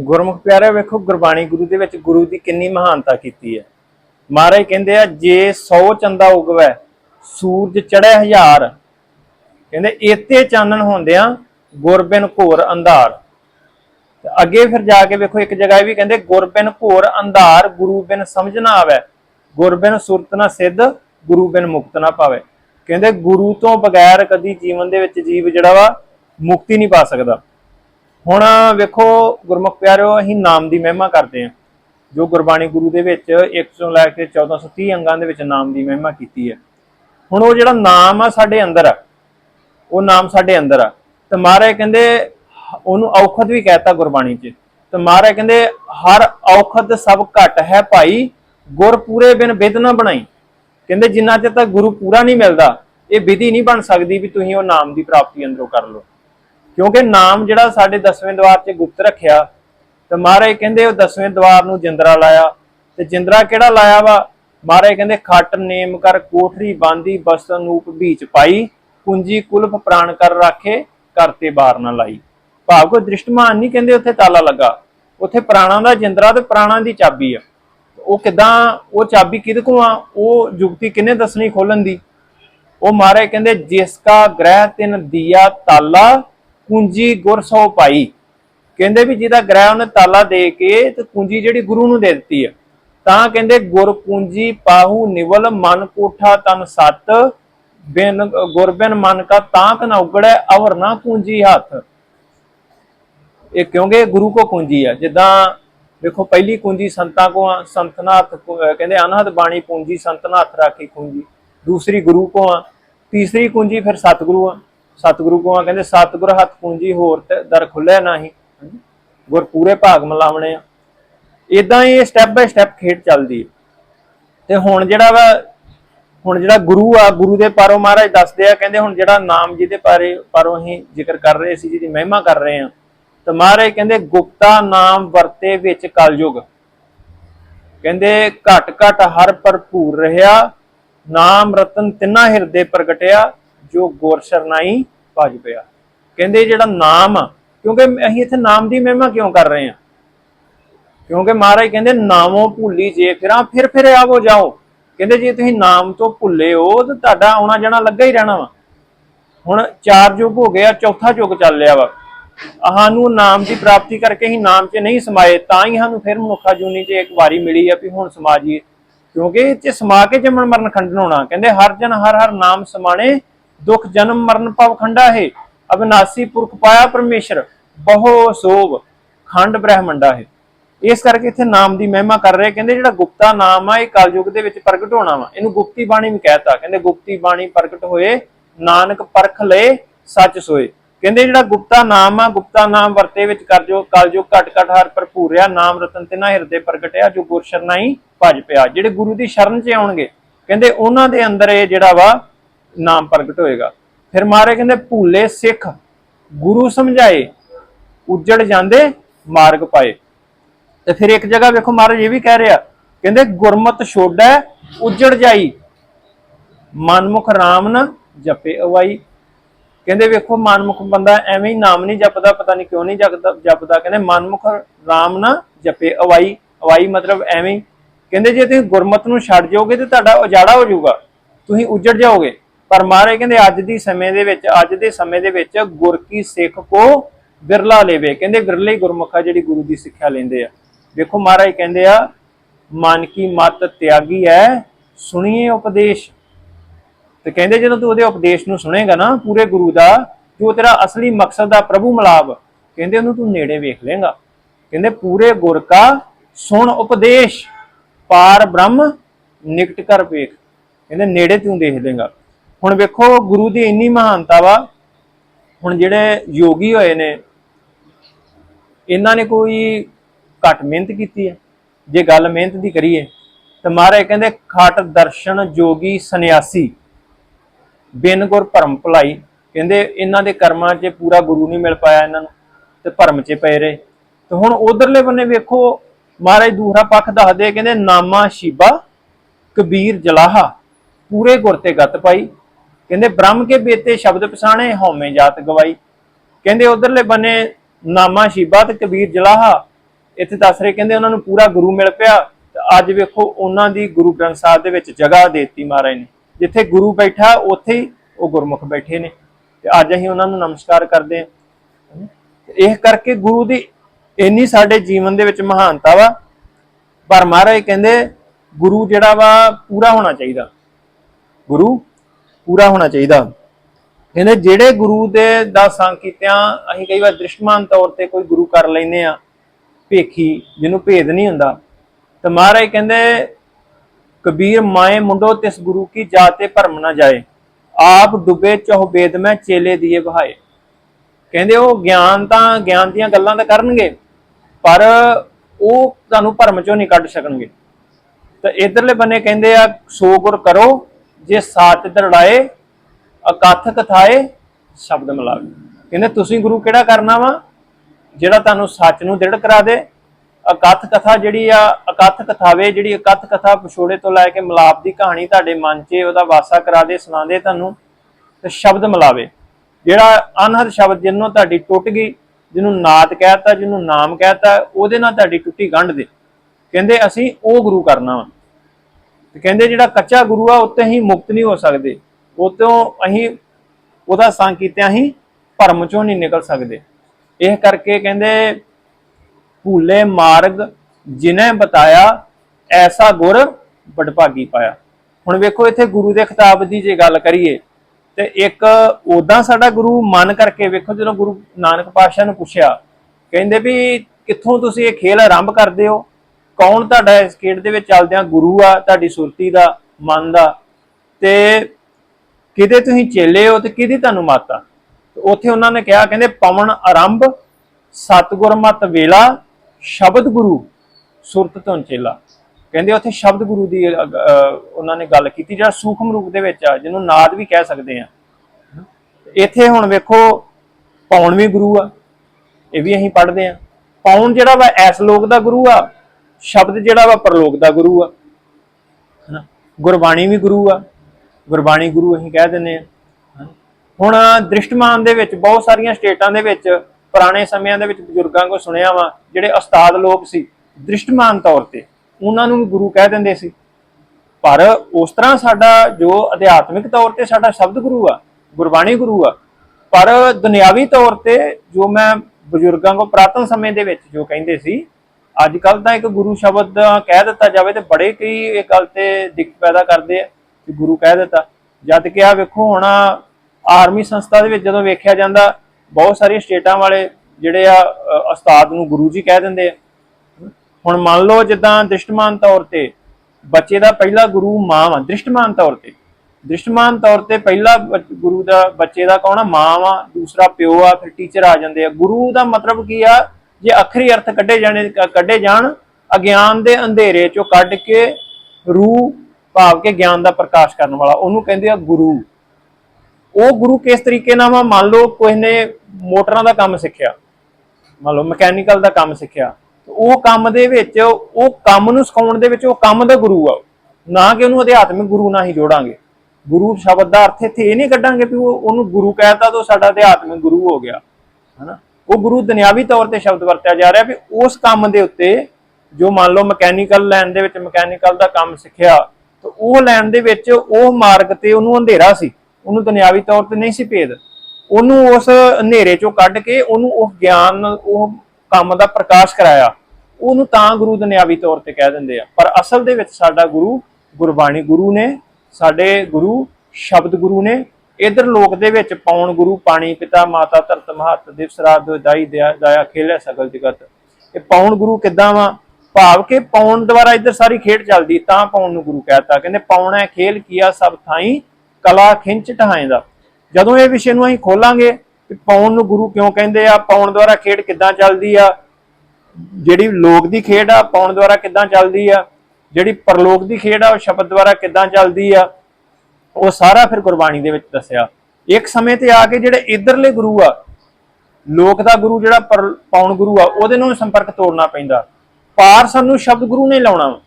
ਗੁਰਮੁਖ ਪਿਆਰੇ ਵੇਖੋ ਗੁਰਬਾਣੀ ਗੁਰੂ ਦੇ ਵਿੱਚ ਗੁਰੂ ਦੀ ਕਿੰਨੀ ਮਹਾਨਤਾ ਕੀਤੀ ਹੈ। ਮਹਾਰਾਜ ਕਹਿੰਦੇ ਆ, ਜੇ 100 ਚੰਦਾ ਉਗਵੈ, ਸੂਰਜ ਚੜ੍ਹੇ ਹਜ਼ਾਰ। ਕਹਿੰਦੇ, ਏਤੇ ਚਾਨਣ ਹੁੰਦਿਆਂ ਗੁਰਬਿਨ ਘੋਰ ਅੰਧਾਰ। ਤੇ ਅੱਗੇ ਫਿਰ ਜਾ ਕੇ ਵੇਖੋ, ਇੱਕ ਜਗ੍ਹਾ ਇਹ ਵੀ ਕਹਿੰਦੇ, ਗੁਰਬਿਨ ਘੋਰ ਅੰਧਾਰ ਗੁਰੂ ਬਿਨ ਸਮਝ ਨਾ ਆਵੇ। ਗੁਰਬਿਨ ਸੁਰਤ ਨਾ ਸਿੱਧ ਗੁਰੂ ਬਿਨ ਮੁਕਤ ਨਾ ਪਾਵੇ। ਕਹਿੰਦੇ, ਗੁਰੂ ਤੋਂ ਬਗੈਰ ਕਦੀ ਜੀਵਨ ਦੇ ਵਿੱਚ ਜੀਵ ਜਿਹੜਾ ਵਾ, ਮੁਕਤੀ ਨਹੀਂ ਪਾ ਸਕਦਾ। ਹੁਣ ਵੇਖੋ ਗੁਰਮੁਖ ਪਿਆਰਿਓ, ਅਸੀਂ ਨਾਮ ਦੀ ਮਹਿਮਾ ਕਰਦੇ ਹਾਂ। ਜੋ ਗੁਰਬਾਣੀ ਗੁਰੂ ਦੇ ਵਿੱਚ 1 ਤੋਂ ਲੈ ਕੇ 1430 ਅੰਗਾਂ ਦੇ ਵਿੱਚ ਨਾਮ ਦੀ ਮਹਿਮਾ ਕੀਤੀ ਹੈ। ਹੁਣ ਉਹ ਜਿਹੜਾ ਨਾਮ ਆ ਸਾਡੇ ਅੰਦਰ ਆ, ਉਹ ਨਾਮ ਸਾਡੇ ਅੰਦਰ ਆ। ਤੇ ਮਹਾਰਾਜ ਕਹਿੰਦੇ, ਉਹਨੂੰ ਔਖਦ ਵੀ ਕਹਿਤਾ ਗੁਰਬਾਣੀ 'ਚ। ਤੇ ਮਹਾਰਾਜ ਕਹਿੰਦੇ, ਹਰ ਔਖਦ ਸਭ ਘਟ ਹੈ ਭਾਈ, ਗੁਰ ਪੂਰੇ ਬਿਨ ਵਿਦ ਨਾ ਬਣਾਈ। ਕਹਿੰਦੇ, ਜਿੰਨਾ ਚਿਰ ਤੱਕ ਗੁਰੂ ਪੂਰਾ ਨਹੀਂ ਮਿਲਦਾ, ਇਹ ਵਿਧੀ ਨਹੀਂ ਬਣ ਸਕਦੀ ਵੀ ਤੁਸੀਂ ਉਹ ਨਾਮ ਦੀ ਪ੍ਰਾਪਤੀ ਅੰਦਰੋਂ ਕਰ ਲਓ। ਕਿਉਂਕਿ ਨਾਮ ਜਿਹੜਾ ਸਾਡੇ ਦਸਵੇਂ ਦਵਾਰ 'ਚ ਗੁਪਤ ਰੱਖਿਆ, ਤੇ ਮਹਾਰਾਜ ਕਹਿੰਦੇ ਉਹ ਦਸਵੇਂ ਦਵਾਰ ਨੂੰ ਜਿੰਦਰਾ ਲਾਇਆ। ਤੇ ਜਿੰਦਰਾ ਕਿਹੜਾ ਲਾਇਆ ਵਾ? ਮਹਾਰਾਜ ਕਹਿੰਦੇ ਖੱਟ, ਨੇਮ ਕਰ ਕੋਠਰੀ ਬਾਂਦੀ ਬਸਤਨ ਨੂਪ ਵਿੱਚ ਪਾਈ ਕੁੰਜੀ ਕੁਲਫ ਪ੍ਰਾਣ ਕਰ ਰਾਖੇ ਕਰਤੇ ਬਾਰ ਨਾ ਲਾਈ। ਭਾਵ ਕੋਈ ਦ੍ਰਿਸ਼ਟਮਾਨ ਨਹੀਂ ਕਹਿੰਦੇ ਉੱਥੇ ਤਾਲਾ ਲੱਗਾ। ਉੱਥੇ ਪ੍ਰਾਣਾ ਦਾ ਜਿੰਦਰਾ ਤੇ ਪ੍ਰਾਣਾ ਦੀ ਚਾਬੀ ਆ। ਉਹ ਕਿਦਾਂ, ਉਹ ਚਾਬੀ ਕਿਹਦੇ ਕੋ ਆ? ਉਹ ਜੁਗਤੀ ਕਿਨੇ ਦੱਸਣੀ ਖੋਲਣ ਦੀ? ਉਹ ਮਹਾਰਾਜ ਕਹਿੰਦੇ ਜਿਸ ਕਾ ਗ੍ਰਹਿ ਤਿਨ ਦੀਆ ਤਾਲਾ ਕੁੰਜੀ ਗੁਰ ਸੋ ਪਾਈ। ਕਹਿੰਦੇ ਵੀ ਜਿਹਦਾ ਗ੍ਰਹਿ ਉਹਨੇ ਤਾਲਾ ਦੇ ਕੇ ਤੇ ਕੁੰਜੀ ਜਿਹੜੀ ਗੁਰੂ ਨੂੰ ਦੇ ਦਿੱਤੀ ਆ। ਤਾਂ ਕਹਿੰਦੇ ਗੁਰ ਕੁੰਜੀ ਪਾਹੂ ਨਿਵਲ ਮਨ ਕੋਠਾ ਤਨ ਸਤ ਬਿਨ ਗੁਰਬਿਨ ਮਨ ਕਾ ਤਾਂਕ ਨਾ ਉਗੜੈ ਅਵਰ ਨਾ ਕੁੰਜੀ ਹੱਥ। ਇਹ ਕਿਉਂਕਿ ਗੁਰੂ ਕੋ ਕੁੰਜੀ ਆ। ਜਿੱਦਾਂ ਵੇਖੋ ਪਹਿਲੀ ਕੁੰਜੀ ਸੰਤਾਂ ਕੋ ਆ, ਸੰਤਨਾਥ ਕੋ- ਕਹਿੰਦੇ ਅਨਹਦ ਬਾਣੀ ਪੂੰਜੀ ਸੰਤਨਾਥ ਰਾਖੀ ਕੁੰਜੀ। ਦੂਸਰੀ ਗੁਰੂ ਕੋ ਆ। ਤੀਸਰੀ ਕੁੰਜੀ ਫਿਰ ਸਤਿਗੁਰੂ ਆ। ਸਤਿਗੁਰੂ ਕੋ ਕਹਿੰਦੇ ਸਤਿਗੁਰ ਹੱਥ ਕੁੰਜੀ ਹੋਰ ਦਰ ਖੁੱਲੇ ਨਹੀਂ। ਗੁਰ ਪੂਰੇ ਭਾਗ ਮਲਾਵਣੇ ਆ। ਇਦਾਂ ਹੀ ਸਟੈਪ ਬਾਈ ਸਟੈਪ ਖੇਡ ਚੱਲਦੀ ਹੈ ਤੇ ਹੁਣ ਜਿਹੜਾ ਵਾ, ਹੁਣ ਜਿਹੜਾ ਗੁਰੂ ਆ, ਗੁਰੂ ਦੇ ਪਾਰੋਂ ਮਹਾਰਾਜ ਦੱਸਦੇ ਆ, ਕਹਿੰਦੇ ਹੁਣ ਜਿਹੜਾ ਨਾਮ ਜਿਹਦੇ ਬਾਰੇ ਪਾਰੋਂ ਅਸੀਂ ਜ਼ਿਕਰ ਕਰ ਰਹੇ ਸੀ, ਜਿਹਦੀ ਮਹਿਮਾ ਕਰ ਰਹੇ ਆ, ਤੇ ਮਹਾਰਾਜ ਕਹਿੰਦੇ ਗੁਪਤਾ ਨਾਮ ਵਰਤੇ ਵਿੱਚ ਕਲਯੁਗ। ਕਹਿੰਦੇ ਘਟ ਘਟ ਹਰ ਭਰਪੂਰ ਰਹਾ, ਨਾਮ ਰਤਨ ਤਿੰਨਾ ਹਿਰਦੇ ਪ੍ਰਗਟਿਆ ਜੋ ਗੁਰ ਸ਼ਰਨਾਈ ਭਜ ਪਿਆ। ਕਹਿੰਦੇ ਜਿਹੜਾ ਨਾਮ, ਕਿਉਂਕਿ ਅਸੀਂ ਇੱਥੇ ਨਾਮ ਦੀ ਮਹਿਮਾ ਕਿਉਂ ਕਰ ਰਹੇ ਆ ਕਿਉਂਕਿ ਮਹਾਰਾਜ ਕਹਿੰਦੇ, ਨਾਮੋਂ ਭੁੱਲੀ ਜੇ ਫਿਰਾਂ, ਫਿਰ ਫਿਰ ਆਵੋ ਜਾਓ। ਕਹਿੰਦੇ, ਜੇ ਤੁਸੀਂ ਨਾਮ ਤੋਂ ਭੁੱਲੇ ਹੋ, ਤਾਂ ਤੁਹਾਡਾ ਆਉਣਾ ਜਾਣਾ ਲੱਗਾ ਹੀ ਰਹਿਣਾ ਵਾ। ਹੁਣ ਚਾਰ ਯੁੱਗ ਹੋ ਗਏ ਚੌਥਾ ਯੁੱਗ ਚੱਲ ਰਿਹਾ ਵਾ। ਸਾਨੂੰ ਨਾਮ ਦੀ ਪ੍ਰਾਪਤੀ ਕਰਕੇ ਹੀ ਨਾਮ 'ਚ ਨਹੀਂ ਸਮਾਏ, ਤਾਂ ਹੀ ਸਾਨੂੰ ਫਿਰ ਮਨੁੱਖਾ ਜੂਨੀ 'ਚ ਇੱਕ ਵਾਰੀ ਮਿਲੀ ਆ ਵੀ ਹੁਣ ਸਮਾ ਕਿਉਂਕਿ ਇਹ 'ਚ ਸਮਾ ਕੇ ਜਮਨ ਮਰਨ ਖੰਡਨ ਹੋਣਾ। ਕਹਿੰਦੇ, ਹਰ ਜਨ ਹਰ ਹਰ ਨਾਮ ਸਮਾਣੇ ਦੁਖ ਜਨਮ ਮਰਨ ਭਵ ਖੰਡਾ ਹੈ। ਅਬਨਾਸੀ ਪੁਰਖ ਪਾਇਆ ਪਰਮੇਸ਼ਰ, ਬਹੁ ਸੋਭ, ਖੰਡ ਬ੍ਰਹਮੰਡਾ ਹੈ। ਇਸ ਕਰਕੇ ਇੱਥੇ ਨਾਮ ਦੀ ਮਹਿਮਾ ਕਰ ਰਹੇ ਕਹਿੰਦੇ ਜਿਹੜਾ ਗੁਪਤਾ ਨਾਮ ਆ, ਇਹ ਕਲਯੁਗ ਦੇ ਵਿੱਚ ਪ੍ਰਗਟ ਹੋਣਾ ਵਾ। ਇਹਨੂੰ ਗੁਪਤੀ ਬਾਣੀ ਵੀ ਕਹਿਤਾ ਕਹਿੰਦੇ ਗੁਪਤੀ ਬਾਣੀ ਪ੍ਰਗਟ ਹੋਏ, ਨਾਨਕ ਪਰਖ ਲਏ, ਸੱਚ ਸੋਏ। ਕਹਿੰਦੇ ਜਿਹੜਾ ਗੁਪਤਾ ਨਾਮ ਆ, ਗੁਪਤਾ ਨਾਮ ਵਰਤੇ ਵਿੱਚ ਕਰ ਜੋ ਕਲਯੁਗ ਘਟ ਘਟ ਹਰ ਭਰਪੂਰਿਆ ਨਾਮ ਰਤਨ ਤਿਨਾ ਹਿਰਦੇ ਪ੍ਰਗਟਿਆ ਜੋ ਗੁਰ ਸ਼ਰਨਾਈ ਭਜ ਪਿਆ। ਜਿਹੜੇ ਗੁਰੂ ਦੀ ਸ਼ਰਨ 'ਚ ਆਉਣਗੇ, ਕਹਿੰਦੇ ਉਹਨਾਂ ਦੇ ਅੰਦਰ ਇਹ ਜਿਹੜਾ ਵਾ ਨਾਮ ਪ੍ਰਗਟ ਹੋਏਗਾ। ਫਿਰ ਮਹਾਰਾਜ ਕਹਿੰਦੇ, ਭੂਲੇ ਸਿੱਖ, ਗੁਰੂ ਸਮਝਾਏ, ਉੱਜੜ ਜਾਂਦੇ, ਮਾਰਗ ਪਾਏ। ਤੇ ਫਿਰ ਇੱਕ ਜਗ੍ਹਾ ਵੇਖੋ ਮਹਾਰਾਜ ਇਹ ਵੀ ਕਹਿ ਰਿਹਾ, ਕਹਿੰਦੇ, ਗੁਰਮਤ ਛੋੜੈ, ਉੱਜੜ ਜਾਈ। ਮਨਮੁਖ RAM ਨਾ ਜਪੇ ਅਵਾਈ। ਕਹਿੰਦੇ ਵੇਖੋ, ਮਨਮੁਖ ਬੰਦਾ ਐਵੇਂ ਹੀ ਨਾਮ ਨਹੀਂ ਜਪਦਾ, ਪਤਾ ਨਹੀਂ ਕਿਉਂ ਨਹੀਂ ਜਪਦਾ ਜਪਦਾ। ਕਹਿੰਦੇ, ਮਨਮੁਖ RAM ਨਾ ਜਪੇ ਅਵਾਈ। ਅਵਾਈ ਮਤਲਬ ਐਵੇਂ ਕਹਿੰਦੇ, ਜੇ ਤੁਸੀਂ ਗੁਰਮਤ ਨੂੰ ਛੱਡ ਜਾਓਗੇ ਤੇ ਤੁਹਾਡਾ ਉਜਾੜਾ ਹੋ ਜਾਊਗਾ। ਤੁਸੀਂ ਉੱਜੜ ਜਾਓਗੇ। ਪਰ ਮਹਾਰਾਜ ਕਹਿੰਦੇ ਅੱਜ ਦੀ ਸਮੇਂ ਦੇ ਵਿੱਚ, ਅੱਜ ਦੇ ਸਮੇਂ ਦੇ ਵਿੱਚ ਗੁਰ ਕੀ ਸਿੱਖ ਕੋ ਵਿਰਲਾ ਲੇਵੇ। ਕਹਿੰਦੇ ਵਿਰਲੇ ਹੀ ਗੁਰਮੁਖਾ ਜਿਹੜੀ ਗੁਰੂ ਦੀ ਸਿੱਖਿਆ ਲੈਂਦੇ ਆ। ਵੇਖੋ ਮਹਾਰਾਜ ਕਹਿੰਦੇ ਆ, ਮਨ ਕੀ ਮਤ ਤਿਆਗੀ ਹੈ ਸੁਣੀਏ ਉਪਦੇਸ਼। ਤੇ ਕਹਿੰਦੇ ਜਦੋਂ ਤੂੰ ਉਹਦੇ ਉਪਦੇਸ਼ ਨੂੰ ਸੁਣੇਗਾ ਨਾ, ਪੂਰੇ ਗੁਰੂ ਦਾ ਜੋ ਤੇਰਾ ਅਸਲੀ ਮਕਸਦ ਦਾ ਪ੍ਰਭੂ ਮਲਾਪ। ਕਹਿੰਦੇ ਉਹਨੂੰ ਤੂੰ ਨੇੜੇ ਵੇਖ ਲੇਗਾ ਕਹਿੰਦੇ ਪੂਰੇ ਗੁਰ ਕਾ ਸੁਣ ਉਪਦੇਸ਼, ਪਾਰ ਬ੍ਰਹਮ ਨਿਕਟ ਕਰ ਵੇਖ। ਕਹਿੰਦੇ ਨੇੜੇ ਤੂੰ ਦੇਖ ਲੇਗਾ ਹੁਣ ਵੇਖੋ, ਗੁਰੂ ਦੀ ਇੰਨੀ ਮਹਾਨਤਾ ਵਾ। ਹੁਣ ਜਿਹੜੇ ਯੋਗੀ ਹੋਏ ਨੇ, ਇਹਨਾਂ ਨੇ ਕੋਈ ਘੱਟ ਮਿਹਨਤ ਕੀਤੀ ਹੈ। ਜੇ ਗੱਲ ਮਿਹਨਤ ਦੀ ਕਰੀਏ, ਤਾਂ ਮਹਾਰਾਜ ਕਹਿੰਦੇ, ਖਟ ਦਰਸ਼ਨ ਜੋਗੀ ਸੰਨਿਆਸੀ, ਬਿਨ ਗੁਰ ਭਰਮ ਭੁਲਾਈ। ਕਹਿੰਦੇ, ਇਹਨਾਂ ਦੇ ਕਰਮਾਂ 'ਚ ਪੂਰਾ ਗੁਰੂ ਨਹੀਂ ਮਿਲ ਪਾਇਆ ਇਹਨਾਂ ਨੂੰ ਤੇ ਭਰਮ 'ਚ ਪਏ ਰਹੇ। ਤੇ ਹੁਣ ਉਧਰਲੇ ਬੰਨੇ ਵੇਖੋ, ਮਹਾਰਾਜ ਦੂਸਰਾ ਪੱਖ ਦੱਸਦੇ ਕਹਿੰਦੇ, ਨਾਮਾ ਸ਼ੀਬਾ ਕਬੀਰ ਜਲਾਹਾ, ਪੂਰੇ ਗੁਰ ਤੇ ਗੱਤ ਪਾਈ। ਕਹਿੰਦੇ, ਬ੍ਰਹਮ ਕੇ ਬੇਤੇ ਸ਼ਬਦ ਪਛਾਣੇ ਹਉਮੈ ਜਾਤ ਗਵਾਈ। ਕਹਿੰਦੇ, ਉਧਰਲੇ ਬੰਨੇ ਨਾਮਾ ਸ਼ੀਬਾ ਤੇ ਕਬੀਰ ਜਲਾਹਾ। ਇੱਥੇ ਦੱਸ ਰਹੇ, ਕਹਿੰਦੇ, ਉਹਨਾਂ ਨੂੰ ਪੂਰਾ ਗੁਰੂ ਮਿਲ ਪਿਆ। ਅੱਜ ਵੇਖੋ, ਉਹਨਾਂ ਦੀ ਗੁਰੂ ਗ੍ਰੰਥ ਸਾਹਿਬ ਦੇ ਵਿੱਚ ਜਗ੍ਹਾ ਦੇਤੀ ਮਹਾਰਾਜ ਨੇ। ਜਿੱਥੇ ਗੁਰੂ ਬੈਠਾ, ਉੱਥੇ ਹੀ ਉਹ ਗੁਰਮੁਖ ਬੈਠੇ ਨੇ। ਤੇ ਅੱਜ ਅਸੀਂ ਉਹਨਾਂ ਨੂੰ ਨਮਸਕਾਰ ਕਰਦੇ ਹਾਂ। ਇਹ ਕਰਕੇ ਗੁਰੂ ਦੀ ਇੰਨੀ ਸਾਡੇ ਜੀਵਨ ਦੇ ਵਿੱਚ ਮਹਾਨਤਾ ਵਾ। ਪਰ ਮਹਾਰਾਜ ਕਹਿੰਦੇ, ਗੁਰੂ ਜਿਹੜਾ ਵਾ, ਪੂਰਾ ਹੋਣਾ ਚਾਹੀਦਾ। ਗੁਰੂ ਪੂਰਾ ਹੋਣਾ ਚਾਹੀਦਾ। ਕਹਿੰਦੇ ਜਿਹੜੇ ਗੁਰੂ ਦੇ ਦਾ ਸੰਗ ਕੀਤਿਆਂ, ਅਸੀਂ ਕਈ ਵਾਰ ਦ੍ਰਿਸ਼ਟਮਾਨ ਤੌਰ ਤੇ ਕੋਈ ਗੁਰੂ ਕਰ ਲੈਨੇ ਆ ਭੇਖੀ, ਜਿਹਨੂੰ ਭੇਦ ਨਹੀਂ ਹੁੰਦਾ। ਤੇ ਮਹਾਰਾਜ ਕਹਿੰਦੇ, ਕਬੀਰ ਮਾਏ ਮੁੰਡੋ, ਤਿਸ ਗੁਰੂ ਕੀ ਜਾਤੇ ਭਰਮ ਨਾ ਜਾਏ। ਆਪ ਡੁੱਬੇ ਚਹੁ ਬੇਦ ਮੈਂ ਚੇਲੇ ਦੀਏ ਬਹਾਏ ਕਹਿੰਦੇ ਉਹ ਗਿਆਨ ਤਾਂ, ਗਿਆਨ ਦੀਆਂ ਗੱਲਾਂ ਤਾਂ ਕਰਨਗੇ, ਪਰ ਉਹ ਤੁਹਾਨੂੰ ਭਰਮ ਚੋਂ ਨਹੀਂ ਕੱਢ ਸਕਣਗੇ। ਤਾਂ ਇਧਰਲੇ ਬੰਨੇ ਕਹਿੰਦੇ ਆ, ਸੋ ਗੁਰ ਕਰੋ ਜੇ ਸਾਚ ਦਰੜਾਏ ਅਕਥ ਕਥਾਏ, ਸ਼ਬਦ ਮਿਲਾਵੇ। ਕਹਿੰਦੇ, ਤੁਸੀਂ ਗੁਰੂ ਕਿਹੜਾ ਕਰਨਾ ਵਾ? ਜਿਹੜਾ ਤੁਹਾਨੂੰ ਸੱਚ ਨੂੰ ਦ੍ਰਿੜ ਕਰਾ ਦੇ। ਅਕਥ ਕਥਾ ਜਿਹੜੀ ਆ, ਅਕਥ ਕਥਾਵੇ ਜਿਹੜੀ ਅਕਥ ਕਥਾ ਪਿਛੋੜੇ ਤੋਂ ਲੈ ਕੇ ਮਲਾਪ ਦੀ ਕਹਾਣੀ ਤੁਹਾਡੇ ਮਨ 'ਚ ਉਹਦਾ ਵਾਸਾ ਕਰਾ ਦੇ ਸੁਣਾ ਦੇ ਤੁਹਾਨੂੰ ਤੇ ਸ਼ਬਦ ਮਿਲਾਵੇ। ਜਿਹੜਾ ਅਨਹਦ ਸ਼ਬਦ ਜਿਹਨੂੰ ਤੁਹਾਡੀ ਟੁੱਟ ਗਈ, ਜਿਹਨੂੰ ਨਾਤ ਕਹਿਤਾ ਜਿਹਨੂੰ ਨਾਮ ਕਹਿਤਾ ਉਹਦੇ ਨਾਲ ਤੁਹਾਡੀ ਟੁੱਟੀ ਗੰਢ ਦੇ। ਕਹਿੰਦੇ, ਅਸੀਂ ਉਹ ਗੁਰੂ ਕਰਨਾ ਵਾ। ਤੇ ਕਹਿੰਦੇ ਜਿਹੜਾ ਕੱਚਾ ਗੁਰੂ ਆ, ਉੱਤੇ ਹੀ ਮੁਕਤ ਨਹੀਂ ਹੋ ਸਕਦੇ। ਉਹ ਅਸੀਂ ਉਹਦਾ ਸੰਗ ਕੀਤਿਆਂ ਹੀ ਭਰਮ ਚੋਂ ਨਹੀਂ ਨਿਕਲ ਸਕਦੇ। ਇਹ ਕਰਕੇ ਕਹਿੰਦੇ, ਭੂਲੇ ਮਾਰਗ ਜਿਨੇ ਬਤਾਇਆ, ਐਸਾ ਗੁਰ ਬਡਭਾਗੀ ਪਾਇਆ। ਹੁਣ ਵੇਖੋ, ਇੱਥੇ ਗੁਰੂ ਦੇ ਖਿਤਾਬ ਦੀ ਜੇ ਗੱਲ ਕਰੀਏ, ਤੇ ਇੱਕ ਉਦਾਂ ਸਾਡਾ ਗੁਰੂ ਮਨ ਕਰਕੇ ਵੇਖੋ, ਜਦੋਂ ਗੁਰੂ ਨਾਨਕ ਪਾਤਸ਼ਾਹ ਨੂੰ ਪੁੱਛਿਆ, ਕਹਿੰਦੇ ਵੀ ਕਿੱਥੋਂ ਤੁਸੀਂ ਇਹ ਖੇਲ ਆਰੰਭ ਕਰਦੇ ਹੋ? ਕੌਣ ਤੁਹਾਡਾ ਇਸ ਖੇਡ ਦੇ ਵਿੱਚ ਚੱਲਦਿਆਂ ਗੁਰੂ ਆ, ਤੁਹਾਡੀ ਸੁਰਤੀ ਦਾ, ਮਨ ਦਾ? ਤੇ ਕਿਤੇ ਤੁਸੀਂ ਚੇਲੇ ਹੋ ਤੇ ਕਿਹਦੀ ਤੁਹਾਨੂੰ ਮਾਤਾ ਉੱਥੇ ਉਹਨਾਂ ਨੇ ਕਿਹਾ, ਕਹਿੰਦੇ ਪਵਨ ਆਰੰਭ ਸਤਗੁਰ ਮਤ ਵੇਲਾ, ਸ਼ਬਦ ਗੁਰੂ, ਸੁਰਤ ਤੋਂ ਚੇਲਾ। ਕਹਿੰਦੇ ਉੱਥੇ ਸ਼ਬਦ ਗੁਰੂ ਦੀ ਉਹਨਾਂ ਨੇ ਗੱਲ ਕੀਤੀ, ਜਿਹੜਾ ਸੂਖਮ ਰੂਪ ਦੇ ਵਿੱਚ ਆ, ਜਿਹਨੂੰ ਨਾਦ ਵੀ ਕਹਿ ਸਕਦੇ ਆ। ਇੱਥੇ ਹੁਣ ਵੇਖੋ ਪੌਣ ਵੀ ਗੁਰੂ ਆ। ਇਹ ਵੀ ਅਸੀਂ ਪੜ੍ਹਦੇ ਆ। ਪੌਣ ਜਿਹੜਾ ਵਾ ਐਸ ਲੋਕ ਦਾ ਗੁਰੂ ਆ। ਸ਼ਬਦ ਜਿਹੜਾ ਵਾ ਪਰਲੋਕ ਦਾ ਗੁਰੂ ਆ। ਹਨਾ? ਗੁਰਬਾਣੀ ਵੀ ਗੁਰੂ ਆ। ਗੁਰਬਾਣੀ ਗੁਰੂ ਅਸੀਂ ਕਹਿ ਦਿੰਦੇ ਆ। ਹੁਣ ਦ੍ਰਿਸ਼ਟਮਾਨ ਦੇ ਵਿੱਚ ਬਹੁਤ ਸਾਰੀਆਂ ਸਟੇਟਾਂ ਦੇ ਵਿੱਚ ਪੁਰਾਣੇ ਸਮਿਆਂ ਦੇ ਵਿੱਚ ਬਜ਼ੁਰਗਾਂ ਕੋ ਸੁਣਿਆ ਵਾ, ਜਿਹੜੇ ਉਸਤਾਦ ਲੋਕ ਸੀ, ਦ੍ਰਿਸ਼ਟਮਾਨ ਤੌਰ ਤੇ ਉਹਨਾਂ ਨੂੰ ਗੁਰੂ ਕਹਿ ਦਿੰਦੇ ਸੀ। ਪਰ ਉਸ ਤਰ੍ਹਾਂ ਸਾਡਾ ਜੋ ਅਧਿਆਤਮਿਕ ਤੌਰ ਤੇ ਸਾਡਾ ਸ਼ਬਦ ਗੁਰੂ ਆ, ਗੁਰਬਾਣੀ ਗੁਰੂ ਆ, ਪਰ ਦੁਨਿਆਵੀ ਤੌਰ ਤੇ ਜੋ ਮੈਂ ਬਜ਼ੁਰਗਾਂ ਕੋ ਪ੍ਰਾਤਨ ਸਮੇਂ ਦੇ ਵਿੱਚ ਜੋ ਕਹਿੰਦੇ ਸੀ ਅੱਜ ਕੱਲ ਤਾਂ ਇੱਕ ਗੁਰੂ ਸ਼ਬਦ ਕਹਿ ਦਿੱਤਾ ਜਾਵੇ ਤੇ ਬੜੇ ਕਈ ਇਹ ਗੱਲ ਤੇ ਦਿੱਕਤ ਪੈਦਾ ਕਰਦੇ ਆ ਕਿ ਗੁਰੂ ਕਹਿ ਦਿੱਤਾ। ਜਦ ਕਿ ਆ ਵੇਖੋ ਹੁਣ ਆਰਮੀ ਸੰਸਥਾ ਦੇ ਵਿੱਚ ਜਦੋਂ ਵੇਖਿਆ ਜਾਂਦਾ, ਬਹੁਤ ਸਾਰੀਆਂ ਸਟੇਟਾਂ ਵਾਲੇ ਜਿਹੜੇ ਆ ਉਸਤਾਦ ਨੂੰ ਗੁਰੂ ਜੀ ਕਹਿ ਦਿੰਦੇ ਆ। ਹੁਣ ਮੰਨ ਲਓ ਜਿੱਦਾਂ ਦ੍ਰਿਸ਼ਟਮਾਨ ਤੌਰ ਤੇ ਬੱਚੇ ਦਾ ਪਹਿਲਾ ਗੁਰੂ ਮਾਂ ਵਾ, ਦ੍ਰਿਸ਼ਟਮਾਨ ਤੌਰ ਤੇ। ਦ੍ਰਿਸ਼ਟਮਾਨ ਤੌਰ ਤੇ ਪਹਿਲਾ ਗੁਰੂ ਦਾ ਬੱਚੇ ਦਾ ਕੌਣ ਆ? ਮਾਂ ਵਾ, ਦੂਸਰਾ ਪਿਓ ਆ, ਫਿਰ ਟੀਚਰ ਆ ਜਾਂਦੇ ਆ। ਗੁਰੂ ਦਾ ਮਤਲਬ ਕੀ ਆ? ਜੇ ਅਖਰੀ ਅਰਥ ਕੱਢੇ ਜਾਣੇ ਕੱਢੇ ਜਾਣ, ਅਗਿਆਨ ਦੇ ਅੰਧੇਰੇ ਚੋਂ ਕੱਢ ਕੇ ਰੂਹ ਭਾਵ ਕੇ ਗਿਆਨ ਦਾ ਪ੍ਰਕਾਸ਼ ਕਰਨ ਵਾਲਾ, ਉਹਨੂੰ ਕਹਿੰਦੇ ਆ ਗੁਰੂ। ਉਹ ਗੁਰੂ ਕਿਸ ਤਰੀਕੇ ਨਾਲ ਵਾ? ਮੰਨ ਲਓ ਕੋਈ ਨੇ ਮੋਟਰਾਂ ਦਾ ਕੰਮ ਸਿੱਖਿਆ, ਮੰਨ ਲਓ ਮਕੈਨੀਕਲ ਦਾ ਕੰਮ ਸਿੱਖਿਆ ਉਹ ਕੰਮ ਦੇ ਵਿੱਚ, ਉਹ ਕੰਮ ਨੂੰ ਸਿਖਾਉਣ ਦੇ ਵਿੱਚ ਉਹ ਕੰਮ ਦਾ ਗੁਰੂ ਆ। ਨਾ ਕਿ ਉਹਨੂੰ ਅਧਿਆਤਮਿਕ ਗੁਰੂ ਨਾਲ ਹੀ ਜੋੜਾਂਗੇ। ਗੁਰੂ ਸ਼ਬਦ ਦਾ ਅਰਥ ਇੱਥੇ ਇਹ ਨਹੀਂ ਕੱਢਾਂਗੇ ਵੀ ਉਹ ਉਹਨੂੰ ਗੁਰੂ ਕਹਿਤਾ ਤਾਂ ਉਹ ਸਾਡਾ ਅਧਿਆਤਮਿਕ ਗੁਰੂ ਹੋ ਗਿਆ, ਹਨਾ? ਉਹ ਗੁਰੂ ਦੁਨਿਆਵੀ ਤੌਰ ਤੇ ਸ਼ਬਦ ਵਰਤਿਆ ਜਾ ਰਿਹਾ ਵੀ ਉਸ ਕੰਮ ਦੇ ਉੱਤੇ ਜੋ ਮੰਨ ਲਓ ਮਕੈਨੀਕਲ ਲਾਈਨ ਦੇ ਵਿੱਚ ਮਕੈਨੀਕਲ ਦਾ ਕੰਮ ਸਿੱਖਿਆ, ਤਾਂ ਉਹ ਲਾਈਨ ਦੇ ਵਿੱਚ ਉਹ ਮਾਰਗ ਤੇ ਉਹਨੂੰ ਅੰਧੇਰਾ ਸੀ, ਉਹਨੂੰ ਦੁਨਿਆਵੀ ਤੌਰ ਤੇ ਨਹੀਂ ਸੀ ਭੇਦ। ਉਹਨੂੰ ਉਸ ਹਨੇਰੇ ਚੋਂ ਕੱਢ ਕੇ ਉਹਨੂੰ ਉਹ ਗਿਆਨ, ਉਹ ਕੰਮ ਦਾ ਪ੍ਰਕਾਸ਼ ਕਰਾਇਆ। ਉਹਨੂੰ ਤਾਂ ਗੁਰੂ ਦੁਨਿਆਵੀ ਤੌਰ ਤੇ ਕਹਿ ਦਿੰਦੇ ਆ। ਪਰ ਅਸਲ ਦੇ ਵਿੱਚ ਸਾਡਾ ਗੁਰੂ ਗੁਰਬਾਣੀ ਗੁਰੂ ਨੇ, ਸਾਡੇ ਗੁਰੂ ਸ਼ਬਦ ਗੁਰੂ ਨੇ ਇਧਰ ਲੋਕ ਦੇ ਵਿੱਚ ਪਾਉਣ ਗੁਰੂ, ਪਾਣੀ, ਪਿਤਾ, ਮਾਤਾ, ਧਰਤ, ਮਹਤ, ਦਿਵਸ, ਰਾਤ, ਦਾਈ ਦਇਆ ਖੇਲੇ ਸਗਲ, ਜਗਤ। ਇਹ ਪਾਉਣ ਗੁਰੂ ਕਿੱਦਾਂ ਵਾ? ਭਾਵ ਕਿ ਪਾਉਣ ਦੁਆਰਾ ਇੱਧਰ ਸਾਰੀ ਖੇਡ ਚੱਲਦੀ, ਤਾਂ ਪਾਉਣ ਨੂੰ ਗੁਰੂ ਕਹਿਤਾ। ਕਹਿੰਦੇ ਪਾਉਣਾ ਖੇਲ ਕੀਆ ਸਭ ਥਾਈ ਕਲਾ ਖਿੰਚ ਢਹਾਏ ਦਾ। ਜਦੋਂ ਇਹ ਵਿਸ਼ੇ ਨੂੰ ਅਸੀਂ ਖੋਲਾਂਗੇ ਕਿ ਪਾਉਣ ਨੂੰ ਗੁਰੂ ਕਿਉਂ ਕਹਿੰਦੇ ਆ? ਪਾਉਣ ਦੁਆਰਾ ਖੇਡ ਕਿੱਦਾਂ ਚੱਲਦੀ ਆ? ਜਿਹੜੀ ਲੋਕ ਦੀ ਖੇਡ ਆ, ਪਾਉਣ ਦੁਆਰਾ ਕਿੱਦਾਂ ਚੱਲਦੀ ਆ? ਜਿਹੜੀ ਪਰਲੋਕ ਦੀ ਖੇਡ ਆ, ਉਹ ਸ਼ਬਦ ਦੁਆਰਾ ਕਿੱਦਾਂ ਚੱਲਦੀ ਆ? ਉਹ ਸਾਰਾ ਫਿਰ ਗੁਰਬਾਣੀ ਦੇ ਵਿੱਚ ਦੱਸਿਆ। ਇੱਕ ਸਮੇਂ ਤੇ ਆ ਕੇ ਜਿਹੜੇ ਇਧਰਲੇ ਗੁਰੂ ਆ, ਲੋਕ ਦਾ ਗੁਰੂ ਜਿਹੜਾ ਪਰ- ਪਾਉਣ ਗੁਰੂ ਆ, ਉਹਦੇ ਨੂੰ ਸੰਪਰਕ ਤੋੜਨਾ ਪੈਂਦਾ। ਪਾਰ ਸਾਨੂੰ ਸ਼ਬਦ ਗੁਰੂ ਨੇ ਲਾਉਣਾ। ਵਾ।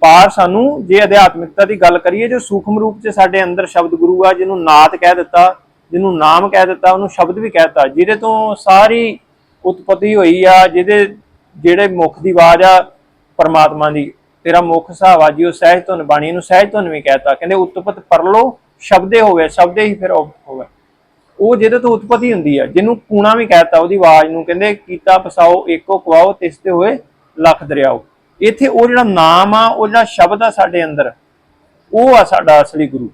ਪਾਰ ਸਾਨੂੰ ਜੇ ਅਧਿਆਤਮਿਕਤਾ ਦੀ ਗੱਲ ਕਰੀਏ, ਜੋ ਸੂਖਮ ਰੂਪ 'ਚ ਸਾਡੇ ਅੰਦਰ ਸ਼ਬਦ ਗੁਰੂ ਆ, ਜਿਹਨੂੰ ਨਾਤ ਕਹਿ ਦਿੱਤਾ, ਜਿਹਨੂੰ ਨਾਮ ਕਹਿ ਦਿੱਤਾ, ਉਹਨੂੰ ਸ਼ਬਦ ਵੀ ਕਹਿ ਦਿੱਤਾ, ਜਿਹਦੇ ਤੋਂ ਸਾਰੀ ਉਤਪਤੀ ਹੋਈ ਆ, ਜਿਹਦੇ, ਜਿਹੜੇ ਮੁਖ ਦੀ ਆਵਾਜ਼ ਆ, ਪਰਮਾਤਮਾ ਦੀ। ਤੇਰਾ ਮੁਖ ਹਿਸਾਬ ਜੀ, ਉਹ ਸਹਿਜ ਧੁਨ ਬਾਣੀ ਨੂੰ ਸਹਿਜ ਧੁਨ ਵੀ ਕਹਿਤਾ। ਕਹਿੰਦੇ, ਉਤਪਤ ਪਰਲੋ ਸ਼ਬਦੇ ਹੋਵੇ, ਸ਼ਬਦੇ ਹੀ ਫਿਰ ਹੋਵੇ। ਉਹ ਜਿਹਦੇ ਤੋਂ ਉਤਪਤੀ ਹੁੰਦੀ ਆ, ਜਿਹਨੂੰ ਕੂਣਾ ਵੀ ਕਹਿਤਾ, ਉਹਦੀ ਆਵਾਜ਼ ਨੂੰ ਕਹਿੰਦੇ, ਕੀਤਾ ਪਸਾਓ, ਏਕੋ ਕਵਾਓ ਤਿਸ ਤੇ ਹੋਏ, ਲੱਖ ਦਰਿਆਓ। ਇੱਥੇ ਉਹ ਜਿਹੜਾ ਨਾਮ ਆ, ਉਹ ਜਿਹੜਾ ਸ਼ਬਦ ਆ ਸਾਡੇ ਅੰਦਰ, ਉਹ ਆ ਸਾਡਾ ਅਸਲੀ ਗੁਰੂ।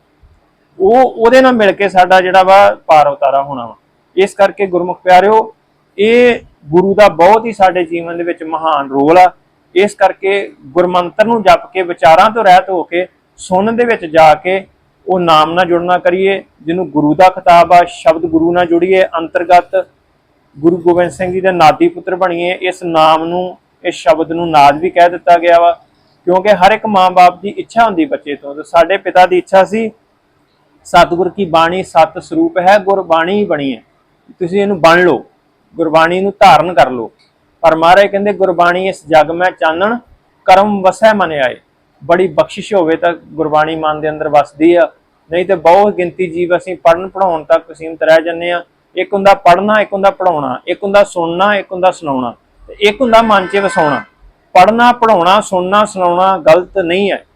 ਉਹ, ਉਹਦੇ ਨਾਲ ਮਿਲ ਕੇ ਸਾਡਾ ਜਿਹੜਾ ਵਾ ਪਾਰ ਉਤਾਰਾ ਹੋਣਾ ਵਾ। ਇਸ ਕਰਕੇ ਗੁਰਮੁਖ ਪਿਆਰਿਓ, ਇਹ ਗੁਰੂ ਦਾ ਬਹੁਤ ਹੀ ਸਾਡੇ ਜੀਵਨ ਦੇ ਵਿੱਚ ਮਹਾਨ ਰੋਲ ਆ। ਇਸ ਕਰਕੇ ਗੁਰਮੰਤਰ ਨੂੰ ਜਪ ਕੇ, ਵਿਚਾਰਾਂ ਤੋਂ ਰਹਿਤ ਹੋ ਕੇ, ਸੁਣਨ ਦੇ ਵਿੱਚ ਜਾ ਕੇ ਉਹ ਨਾਮ ਨਾਲ ਜੁੜਨਾ ਕਰੀਏ, ਜਿਹਨੂੰ ਗੁਰੂ ਦਾ ਖਿਤਾਬ ਆ, ਸ਼ਬਦ ਗੁਰੂ ਨਾਲ ਜੁੜੀਏ, ਅੰਤਰਗਤ ਗੁਰੂ ਗੋਬਿੰਦ ਸਿੰਘ ਜੀ ਦੇ ਨਾਦੀ ਪੁੱਤਰ ਬਣੀਏ, ਇਸ ਨਾਮ ਨੂੰ, ਇਸ ਸ਼ਬਦ ਨੂੰ ਨਾਦ ਵੀ ਕਹਿ ਦਿੱਤਾ ਗਿਆ ਵਾ। ਕਿਉਂਕਿ ਹਰ ਇੱਕ ਮਾਂ-ਬਾਪ ਦੀ ਇੱਛਾ ਹੁੰਦੀ ਬੱਚੇ ਤੋਂ, ਤੇ ਸਾਡੇ ਪਿਤਾ ਦੀ ਇੱਛਾ ਸੀ, ਸਤਿਗੁਰ ਕੀ ਬਾਣੀ ਸਤ ਸਰੂਪ ਹੈ, ਗੁਰਬਾਣੀ ਬਣੀ ਹੈ। ਤੁਸੀਂ ਇਹਨੂੰ ਬਣ ਲਓ, ਗੁਰਬਾਣੀ ਨੂੰ ਧਾਰਨ ਕਰ ਲਓ। ਪਰ ਮਹਾਰਾਜ ਕਹਿੰਦੇ, ਗੁਰਬਾਣੀ ਇਸ ਜਗ ਮੈਂ ਚਾਨਣ, ਕਰਮ ਵਸੈ ਮਨ ਆਏ। ਬੜੀ ਬਖਸ਼ਿਸ਼ ਹੋਵੇ ਤਾਂ ਗੁਰਬਾਣੀ ਮਨ ਦੇ ਅੰਦਰ ਵਸਦੀ ਆ। ਨਹੀਂ ਤੇ ਬਹੁਤ ਗਿਣਤੀ ਜੀਵ ਅਸੀਂ ਪੜਨ ਪੜਾਉਣ ਤੱਕ ਸੀਮਤ ਰਹਿ ਜੰਨੇ ਆ। ਇੱਕ ਹੁੰਦਾ ਪੜਨਾ ਇੱਕ ਹੁੰਦਾ ਪੜਾਉਣਾ ਇੱਕ ਹੁੰਦਾ ਸੁਣਨਾ, ਇੱਕ ਹੁੰਦਾ ਸੁਣਾਉਣਾ। ਤੇ ਇੱਕ ਹੁੰਦਾ ਮਨ 'ਚ ਵਸਾਉਣਾ। ਪੜਨਾ ਪੜਾਉਣਾ ਸੁਣਨਾ, ਸੁਣਾਉਣਾ ਗਲਤ ਨਹੀਂ ਹੈ।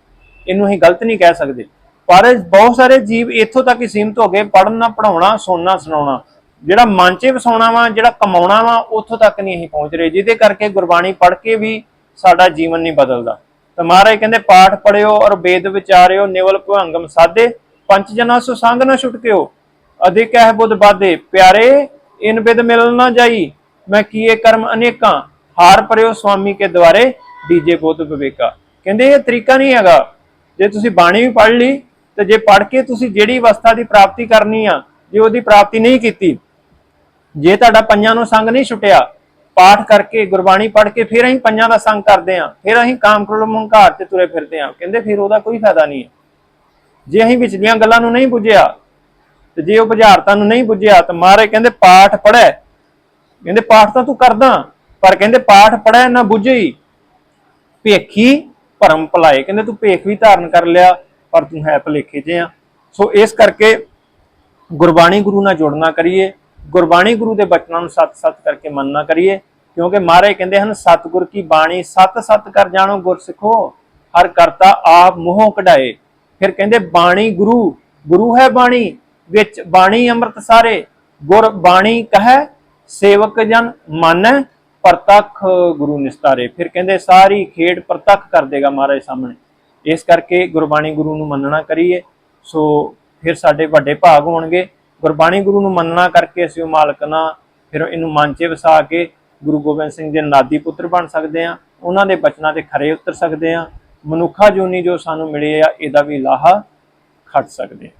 ਇਹਨੂੰ ਅਸੀਂ ਗਲਤ ਨਹੀਂ ਕਹਿ ਸਕਦੇ। ਪਰ ਬਹੁਤ ਸਾਰੇ ਜੀਵ ਇੱਥੋਂ ਤੱਕ ਹੀ ਸੀਮਤ ਹੋ ਗਏ। ਪੜਨਾ ਪੜਾਉਣਾ ਸੁਣਨਾ, ਸੁਣਾਉਣਾ। ਜਿਹੜਾ ਮਨ 'ਚ ਵਸਾਉਣਾ ਵਾ, ਜਿਹੜਾ ਕਮਾਉਣਾ ਵਾ, ਉੱਥੋਂ ਤੱਕ ਨਹੀਂ ਅਸੀਂ ਪਹੁੰਚ ਰਹੇ। ਜਿਹਦੇ ਕਰਕੇ ਗੁਰਬਾਣੀ ਪੜ੍ਹ ਕੇ ਵੀ ਸਾਡਾ ਜੀਵਨ ਨਹੀਂ ਬਦਲਦਾ। ਤਾਂ ਮਹਾਰਾਜ ਕਹਿੰਦੇ, ਪਾਠ ਪੜਿਓ ਔਰ ਵੇਦ ਵਿਚਾਰਿਓ, ਨਿਵਲ ਭਵੰਗਮ ਸਾਧੇ, ਪੰਜ ਜਨਾ ਸੋ ਨਾ ਛੁਟਕਿਓ। ਅਧਿਕ ਹੈ ਬੁੱਧ ਬਾਧੇ, ਪਿਆਰੇ, ਇਨ ਬਿਦ ਮਿਲਨ ਨਾ ਜਾਈ। ਮੈਂ ਕੀਏ ਕਰਮ ਅਨੇਕਾਂ, ਹਾਰ ਪਰਿਓ ਸੁਆਮੀ ਕੇ ਦੁਆਰੇ ਦੀਜੇ ਬੁੱਧ ਵਿਵੇਕਾ। ਕਹਿੰਦੇ, ਇਹ ਤਰੀਕਾ ਨਹੀਂ ਹੈਗਾ। ਜੇ ਤੁਸੀਂ ਬਾਣੀ ਵੀ ਪੜ੍ਹ ਲਈ, ਤੇ ਜੇ ਪੜ੍ਹ ਕੇ ਤੁਸੀਂ ਜਿਹੜੀ ਅਵਸਥਾ ਦੀ ਪ੍ਰਾਪਤੀ ਕਰਨੀ ਆ, ਜੇ ਉਹਦੀ ਪ੍ਰਾਪਤੀ ਨਹੀਂ ਕੀਤੀ ਜੇ ਤੁਹਾਡਾ ਪੰਜਾਂ ਨੂੰ ਸੰਗ ਨਹੀਂ ਛੁੱਟਿਆ, ਪਾਠ ਕਰਕੇ, ਗੁਰਬਾਣੀ ਪੜ੍ਹ ਕੇ ਫਿਰ ਅਸੀਂ ਪੰਜਾਂ ਦਾ ਸੰਗ ਕਰਦੇ ਹਾਂ, ਫਿਰ ਅਸੀਂ ਕਾਮ ਕ੍ਰੋਧ ਹੰਕਾਰ ਤੇ ਤੁਰੇ ਫਿਰਦੇ ਹਾਂ। ਕਹਿੰਦੇ ਫਿਰ ਉਹਦਾ ਕੋਈ ਫਾਇਦਾ ਨਹੀਂ ਹੈ। ਜੇ ਅਸੀਂ ਵਿਚਲੀਆਂ ਗੱਲਾਂ ਨੂੰ ਨਹੀਂ ਬੁੱਝਿਆ, ਤੇ ਜੇ ਉਹ ਬੁਝਾਰਤਾਂ ਨੂੰ ਨਹੀਂ ਬੁੱਝਿਆ, ਤਾਂ ਮਹਾਰਾਜ ਕਹਿੰਦੇ ਪਾਠ ਪੜ੍ਹੈ। ਕਹਿੰਦੇ ਪਾਠ ਤਾਂ ਤੂੰ ਕਰਦਾ, ਪਰ ਕਹਿੰਦੇ ਪਾਠ ਪੜ੍ਹੈ ਨਾ ਬੁੱਝਈ ਭੇਖੀ ਭਰਮ ਭਲਾਏ। ਕਹਿੰਦੇ ਤੂੰ ਭੇਖ ਵੀ ਧਾਰਨ ਕਰ ਲਿਆ, ਪਰ ਤੂੰ ਹੈ ਭਲੇਖੇ 'ਚ ਆ। ਸੋ ਇਸ ਕਰਕੇ ਗੁਰਬਾਣੀ ਗੁਰੂ ਨਾਲ ਜੁੜਨਾ ਕਰੀਏ। ਗੁਰਬਾਣੀ ਗੁਰੂ ਦੇ ਬਚਨਾਂ ਨੂੰ ਸਤ-ਸਤ ਕਰਕੇ ਮੰਨਣਾ ਕਰੀਏ, ਕਿਉਂਕਿ ਮਹਾਰਾਜ ਕਹਿੰਦੇ ਹਨ, ਸਤਿਗੁਰ ਕੀ ਬਾਣੀ ਸਤ-ਸਤ ਕਰ ਜਾਣੋ ਗੁਰ ਸਿੱਖੋ ਹਰ ਕਰਤਾ ਆਪ ਮੋਹ ਕਢਾਏ। ਫਿਰ ਕਹਿੰਦੇ, ਬਾਣੀ ਗੁਰੂ ਗੁਰੂ ਹੈ ਬਾਣੀ, ਵਿੱਚ ਬਾਣੀ ਅੰਮ੍ਰਿਤ ਸਾਰੇ, ਗੁਰ ਬਾਣੀ ਕਹੈ, ਸੇਵਕ ਜਨ ਮੰਨੈ, ਪ੍ਰਤੱਖ ਗੁਰੂ ਨਿਸਤਾਰੇ। ਫਿਰ ਕਹਿੰਦੇ, ਸਾਰੀ ਖੇਡ ਪ੍ਰਤੱਖ ਕਰ ਦੇਗਾ ਮਹਾਰਾਜ ਸਾਹਮਣੇ। ਇਸ ਕਰਕੇ ਗੁਰਬਾਣੀ ਗੁਰੂ ਨੂੰ ਮੰਨਣਾ ਕਰੀਏ, ਸੋ ਫਿਰ ਸਾਡੇ ਵੱਡੇ ਭਾਗ ਹੋਣਗੇ। ਗੁਰਬਾਣੀ ਗੁਰੂ ਨੂੰ ਮੰਨਣਾ ਕਰਕੇ ਅਸੀਂ ਉਹ ਮਾਲਕ ਨਾਲ ਫਿਰ ਇਹਨੂੰ ਮਨ 'ਚ ਵਸਾ ਕੇ ਗੁਰੂ ਗੋਬਿੰਦ ਸਿੰਘ ਦੇ ਨਾਦੀ ਪੁੱਤਰ ਬਣ ਸਕਦੇ ਆ ਉਹਨਾਂ ਦੇ ਬਚਨਾਂ ਤੇ ਖਰੇ ਉਤਰ ਸਕਦੇ ਆ ਮਨੁੱਖਾ ਜੂਨੀ ਜੋ ਸਾਨੂੰ ਮਿਲੇ ਆ, ਇਹਦਾ ਵੀ ਲਾਹਾ ਖੱਟ ਸਕਦੇ ਆ